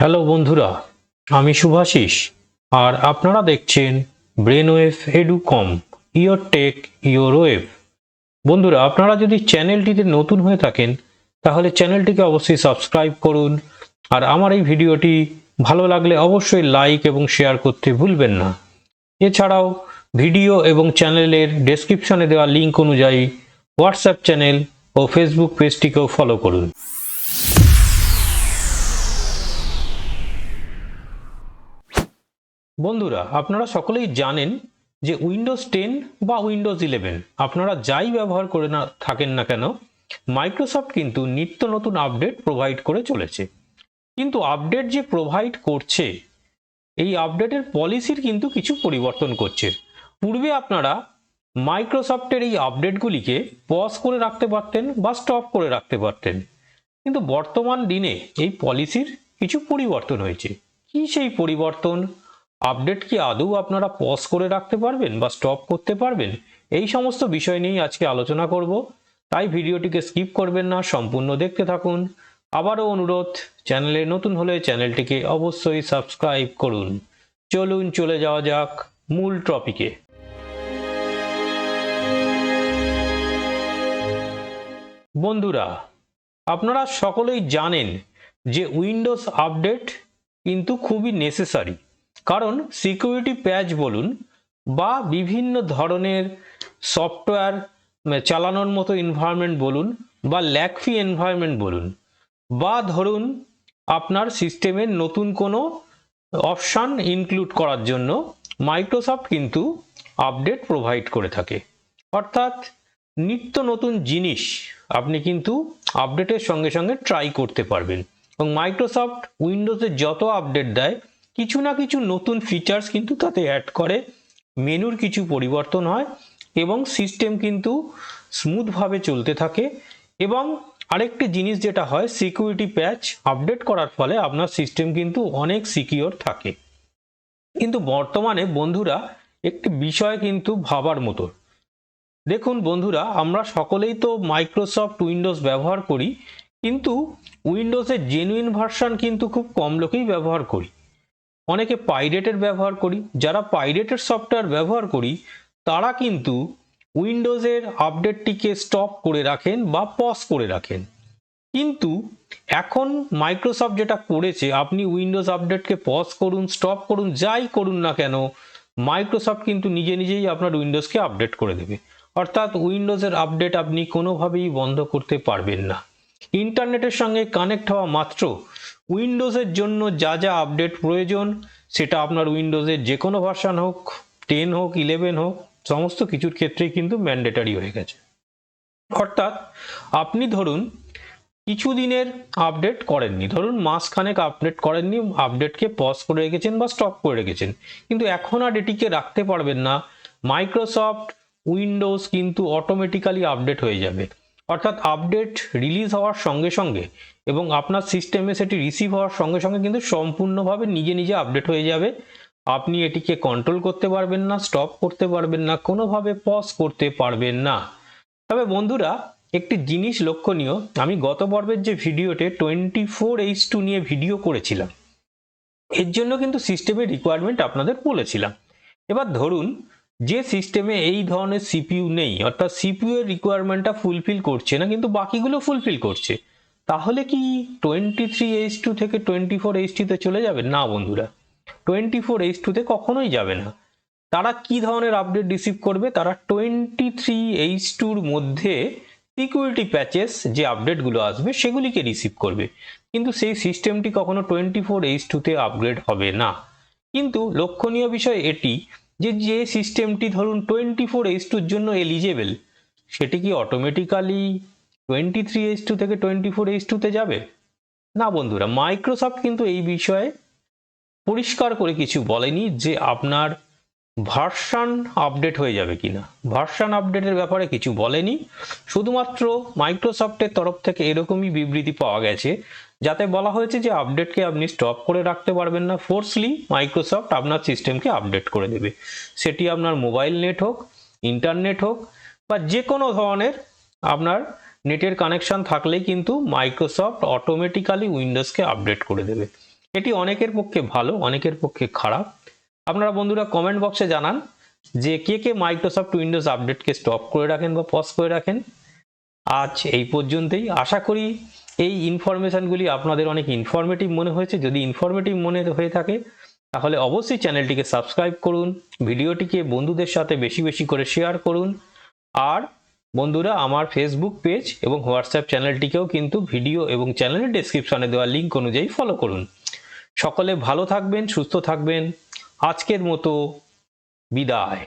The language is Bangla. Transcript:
হ্যালো বন্ধুরা, আমি শুভাশিস আর আপনারা দেখছেন Brainwave Educom your tech your wave বন্ধুরা, আপনারা যদি চ্যানেলটিতে নতুন হয়ে থাকেন, তাহলে চ্যানেলটিকে অবশ্যই সাবস্ক্রাইব করুন আর আমার এই ভিডিওটি ভালো লাগলে অবশ্যই লাইক এবং শেয়ার করতে ভুলবেন না। এছাড়াও ভিডিও এবং চ্যানেলের ডেসক্রিপশনে দেওয়া লিঙ্ক অনুযায়ী হোয়াটসঅ্যাপ চ্যানেল ও ফেসবুক পেজটিকেও ফলো করুন। বন্ধুরা, আপনারা সকলেই জানেন যে উইন্ডোজ টেন বা উইন্ডোজ ইলেভেন আপনারা যাই ব্যবহার করে না, থাকেন না কেন মাইক্রোসফট কিন্তু নিত্য নতুন আপডেট প্রোভাইড করে চলেছে। কিন্তু আপডেট যে প্রোভাইড করছে, এই আপডেটের পলিসির কিন্তু কিছু পরিবর্তন করছে। পূর্বে আপনারা মাইক্রোসফটের এই আপডেটগুলিকে পজ করে রাখতে পারতেন বা স্টপ করে রাখতে পারতেন। কিন্তু বর্তমান দিনে এই পলিসির কিছু পরিবর্তন হয়েছে। কি সেই পরিবর্তন? আপডেট কি আদৌ আপনারা পজ করে রাখতে পারবেন বা স্টপ করতে পারবেন? এই সমস্ত বিষয় নিয়েই আজকে আলোচনা করব। তাই ভিডিওটিকে স্কিপ করবেন না, সম্পূর্ণ দেখতে থাকুন। আবারও অনুরোধ, চ্যানেলে নতুন হলে চ্যানেলটিকে অবশ্যই সাবস্ক্রাইব করুন। চলুন, চলে যাওয়া যাক মূল টপিকে বন্ধুরা, আপনারা সকলেই জানেন যে উইন্ডোজ আপডেট কিন্তু খুবই নেসেসারি কারণ সিকিউরিটি প্যাচ বলুন বা বিভিন্ন ধরনের সফটওয়্যার চালানোর মতো এনভায়রনমেন্ট বলুন বা ল্যাকফি এনভায়রনমেন্ট বলুন বা ধরুন আপনার সিস্টেমের নতুন কোনো অপশান ইনক্লুড করার জন্য মাইক্রোসফট কিন্তু আপডেট প্রোভাইড করে থাকে। অর্থাৎ নিত্য নতুন জিনিস আপনি কিন্তু আপডেটের সঙ্গে সঙ্গে ট্রাই করতে পারবেন এবং মাইক্রোসফট উইন্ডোজে যত আপডেট দেয় কিছু না কিছু নতুন ফিচার্স কিন্তু তাতে অ্যাড করে। মেনুর কিছু পরিবর্তন হয় এবং সিস্টেম কিন্তু স্মুথভাবে চলতে থাকে। এবং আরেকটি জিনিস যেটা হয় সিকিউরিটি প্যাচ আপডেট করার ফলে আপনার সিস্টেম কিন্তু অনেক সিকিওর থাকে। কিন্তু বর্তমানে বন্ধুরা, একটি বিষয় কিন্তু ভাবার মতো। দেখুন বন্ধুরা, আমরা সকলেই তো মাইক্রোসফট উইন্ডোজ ব্যবহার করি, কিন্তু উইন্ডোজের জেনুইন ভার্সন কিন্তু খুব কম লোকেই ব্যবহার করি। অনেকে পাইরেটের ব্যবহার করি, যারা পাইরেটের সফটওয়্যার ব্যবহার করি, তারা কিন্তু উইন্ডোজের আপডেটটিকে স্টপ করে রাখেন বা পজ করে রাখেন। কিন্তু এখন মাইক্রোসফট যেটা করেছে, আপনি উইন্ডোজ আপডেটকে পজ করুন, স্টপ করুন, যাই করুন না কেন, মাইক্রোসফট কিন্তু নিজে নিজেই আপনার উইন্ডোজকে আপডেট করে দেবে। অর্থাৎ উইন্ডোজের আপডেট আপনি কোনোভাবেই বন্ধ করতে পারবেন না। ইন্টারনেটের সঙ্গে কানেক্ট হওয়া মাত্র উইন্ডোজের জন্য যা যা আপডেট প্রয়োজন, সেটা আপনার উইন্ডোজের যে কোনো ভার্সান হোক, টেন হোক, ইলেভেন হোক, সমস্ত কিছুর ক্ষেত্রেই কিন্তু ম্যান্ডেটারি হয়ে গেছে। অর্থাৎ আপনি ধরুন কিছু দিনের আপডেট করেননি, ধরুন মাসখানেক আপডেট করেননি, আপডেটকে পজ করে রেখেছেন বা স্টপ করে রেখেছেন, কিন্তু এখন আর এটিকে রাখতে পারবেন না মাইক্রোসফট উইন্ডোজ কিন্তু অটোমেটিক্যালি আপডেট হয়ে যাবে। অর্থাৎ আপডেট রিলিজ হওয়ার সঙ্গে সঙ্গে এবং আপনার সিস্টেমে সেটি রিসিভ হওয়ার সঙ্গে সঙ্গে কিন্তু সম্পূর্ণভাবে নিজে নিজে আপডেট হয়ে যাবে। আপনি এটিকে কন্ট্রোল করতে পারবেন না স্টপ করতে পারবেন না, কোনোভাবে পজ করতে পারবেন না। তবে বন্ধুরা, একটি জিনিস লক্ষণীয়, আমি গত পর্বের যে ভিডিওতে টোয়েন্টি ফোর এইচ টু নিয়ে ভিডিও করেছিলাম, এর জন্য কিন্তু সিস্টেমের রিকোয়ারমেন্ট আপনাদের বলেছিলাম। এবার ধরুন যে সিস্টেমে এই ধরনের সিপিইউ নেই, অর্থাৎ সিপিইউ এর রিকোয়ারমেন্টটা ফুলফিল করছে না, কিন্তু বাকিগুলো ফুলফিল করছে। তাহলে কি টোয়েন্টি থ্রি এইচ টু থেকে টোয়েন্টি ফোর এইচ টুতে চলে যাবে? না বন্ধুরা টোয়েন্টি ফোর এইচ টুতে কখনোই যাবে না। তারা কি ধরনের আপডেট রিসিভ করবে? তারা টোয়েন্টি থ্রি এইচ টুর মধ্যে সিকিউরিটি প্যাচেস যে আপডেটগুলো আসবে, সেগুলিকে রিসিভ করবে। কিন্তু সেই সিস্টেমটি কখনো টোয়েন্টি ফোর এইচ টুতে আপগ্রেড হবে না। কিন্তু লক্ষণীয় বিষয় এটি যে যে সিস্টেমটি ধরুন টোয়েন্টি ফোর এইচ টুর জন্য এলিজেবেল সেটি কি automatically twenty three H two থেকে টোয়েন্টি ফোর এইচ টুতে যাবে? না বন্ধুরা মাইক্রোসফট কিন্তু এই বিষয়ে পরিষ্কার করে কিছু বলেনি যে আপনার ভার্সান আপডেট হয়ে যাবে কিনা? ভার্সান আপডেটের ব্যাপারে কিছু বলেনি। শুধুমাত্র মাইক্রোসফটের তরফ থেকে এরকমই বিবৃতি পাওয়া গেছে, যাতে বলা হয়েছে যে আপডেটকে আপনি স্টপ করে রাখতে পারবেন না। ফোর্সলি মাইক্রোসফট আপনার সিস্টেমকে আপডেট করে দেবে। সেটি আপনার মোবাইল নেট হোক, ইন্টারনেট হোক, বা যে কোনো ধরনের আপনার নেটের কানেকশন থাকলেই কিন্তু মাইক্রোসফট অটোমেটিক্যালি উইন্ডোজকে আপডেট করে দেবে। এটি অনেকের পক্ষে ভালো, অনেকের পক্ষে খারাপ। আপনারা বন্ধুরা কমেন্ট বক্সে জানান যে কে কে মাইক্রোসফট উইন্ডোজ আপডেটকে স্টপ করে রাখেন বা পজ করে রাখেন। আজ এই পর্যন্তই। আশা করি এই ইনফরমেশনগুলি আপনাদের অনেক ইনফরমেটিভ মনে হয়েছে। যদি ইনফরমেটিভ মনে হয়ে থাকে, তাহলে অবশ্যই চ্যানেলটিকে সাবস্ক্রাইব করুন, ভিডিওটিকে বন্ধুদের সাথে বেশি বেশি করে শেয়ার করুন। আর বন্ধুরা, আমার ফেসবুক পেজ এবং হোয়াটসঅ্যাপ চ্যানেলটিকেও কিন্তু ভিডিও এবং চ্যানেলের ডেসক্রিপশনে দেওয়া লিঙ্ক অনুযায়ী ফলো করুন। সকলে ভালো থাকবেন, সুস্থ থাকবেন। আজকের মতো বিদায়।